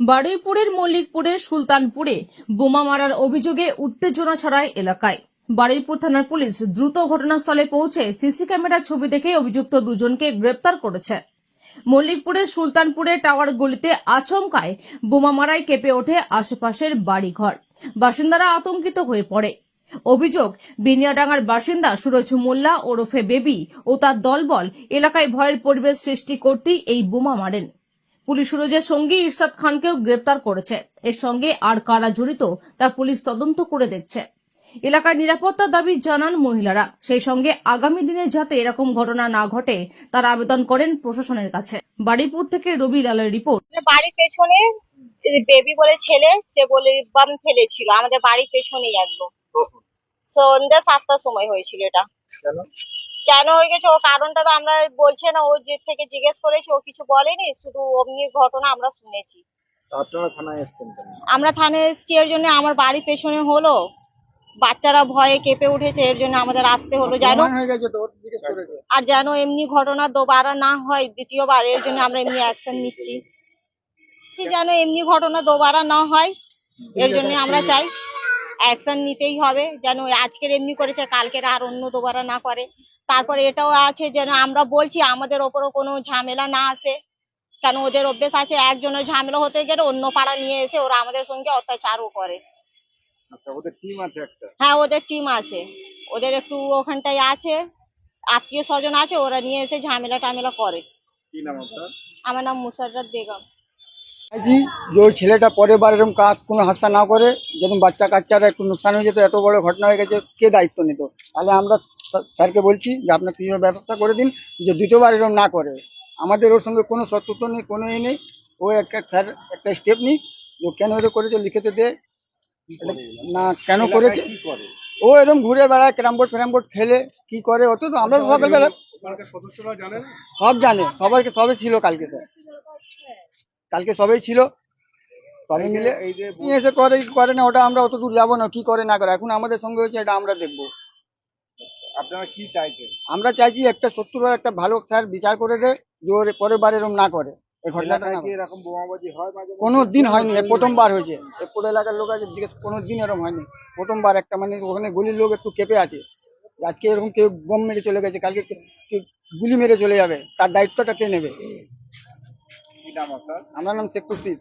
বারুইপুরের মল্লিকপুরের সুলতানপুরে বোমা মারার অভিযোগে উত্তেজনা ছড়ায় এলাকায়। বারুইপুর থানার পুলিশ দ্রুত ঘটনাস্থলে পৌঁছে সিসি ক্যামেরার ছবি দেখে অভিযুক্ত দুজনকে গ্রেপ্তার করেছে। মল্লিকপুরের সুলতানপুরে টাওয়ার গলিতে আচমকায় বোমা মারায় কেঁপে ওঠে আশেপাশের বাড়িঘর। বাসিন্দারা আতঙ্কিত হয়ে পড়ে। অভিযোগ, বিনিয়াডাঙ্গার বাসিন্দা সুরজ মোল্লা ওরফে বেবি ও তার দলবল এলাকায় ভয়ের পরিবেশ সৃষ্টি করতেই এই বোমা মারেন। পুলিশ সুরজের সঙ্গী ইরশাদ খানকেও গ্রেপ্তার করেছে। এর সঙ্গে আর কারা জড়িত তা পুলিশ তদন্ত করে দেখছে। এলাকায় নিরাপত্তা দাবি জানান মহিলারা। সেই সঙ্গে আগামী দিনে যাতে এরকম ঘটনা না ঘটে তার আবেদন করেন প্রশাসনের কাছে। বাড়িপুর থেকে রবি লালের রিপোর্ট। বাড়ির পেছনে বেবি বলে ছেলে সে বলে বাম ফেলেছিল আমাদের বাড়ির পেছনেই একদম। সন্ধ্যা সাতটার সময় হয়েছিল এটা। কেন হয়ে গেছে? ও কারণটা তো আমরা বলছে না ও যে থেকে জিজ্ঞেস করেছে ও কিছু বলেনি শুধু অমনি ঘটনা আমরা শুনেছি। আমরা থানায় এসেছি এর জন্য আমার বাড়ির পেছনে হলো। বাচ্চারা ভয়ে কেঁপে উঠেছে এর জন্য আমাদের আসতে হলো যেন আর যেন এমনি ঘটনা দোবারা না হয় দ্বিতীয়বার এর জন্য আমরা এমনি অ্যাকশন নিচ্ছি। যেন এমনি ঘটনা দোবারা না হয় এর জন্য আমরা চাই অ্যাকশন নিতেই হবে যেন আজকের এমনি করেছে কালকের আর অন্য দোবারা না করে। তারপরে এটাও আছে যেন আমরা বলছি আমাদের ওপরও কোনো ঝামেলা না আসে। কেন ওদের অভ্যেস আছে একজনের ঝামেলা হতে গেলে অন্য পাড়া নিয়ে এসে ওরা আমাদের সঙ্গে অত্যাচারও করে। আচ্ছা ওদের টিম আছে একটা? হ্যাঁ ওদের টিম আছে। ওদের একটু ওখানটায় আছে আত্মীয় স্বজন আছে ওরা নিয়ে এসে ঝামেলা টামেলা করে। কি নাম আপনার? আমার নাম মুসাররাত বেগম। চাইছি যে ওই ছেলেটা পরের বার এরকম কাজ কোনো হাস্তা না করে যেরকম বাচ্চা কাচ্চারা একটু নুকসান হয়ে যেত এত বড় ঘটনা হয়ে গেছে কে দায়িত্ব নিত? তাহলে আমরা স্যারকে বলছি যে আপনার কিছু ব্যবস্থা করে দিন যে দ্বিতীয়বার এরকম না করে। আমাদের ওর সঙ্গে কোনো শত্রুতা নেই কোনো এ নেই। ও একটা স্যার একটা স্টেপ নিই যে কেন এটা করেছে লিখিত দে। না কেন করেছে? ও এরকম ঘুরে বেড়ায় ক্যারাম বোর্ড ফ্যারাম বোর্ড খেলে কি করে? অত তো আমরা সকালবেলা সব জানে সবাইকে সবাই ছিল কালকে স্যার। কালকে সবাই ছিল। সবাই মিলে এসে করে কি করে না ওটা আমরা অত দূর যাব না কি করে না করে। এখন আমাদের সঙ্গে হয়েছে এটা আমরা দেখব। আপনারা কি চাইছেন? আমরা চাইছি একটা শত্রুর একটা ভালো স্যার বিচার করে দে যে ওর পরের বার এরকম না করে এই ঘটনাটা না করে। এরকম বোমাবাজি হয় মাঝে মধ্যে? কোনো দিন হয়নি প্রথমবার হয়েছে। পুরো এলাকার লোক আছে জিজ্ঞেস কোনো দিন এরকম হয়নি। প্রথমবার একটা মানে ওখানে গলির লোক একটু কেঁপে আছে। আজকে এরকম কেউ বোম মেরে চলে গেছে কালকে কে- গুলি মেরে চলে যাবে তার দায়িত্বটা কে নেবে? নাম আপনার? আমার নাম শেখ খুরশিদ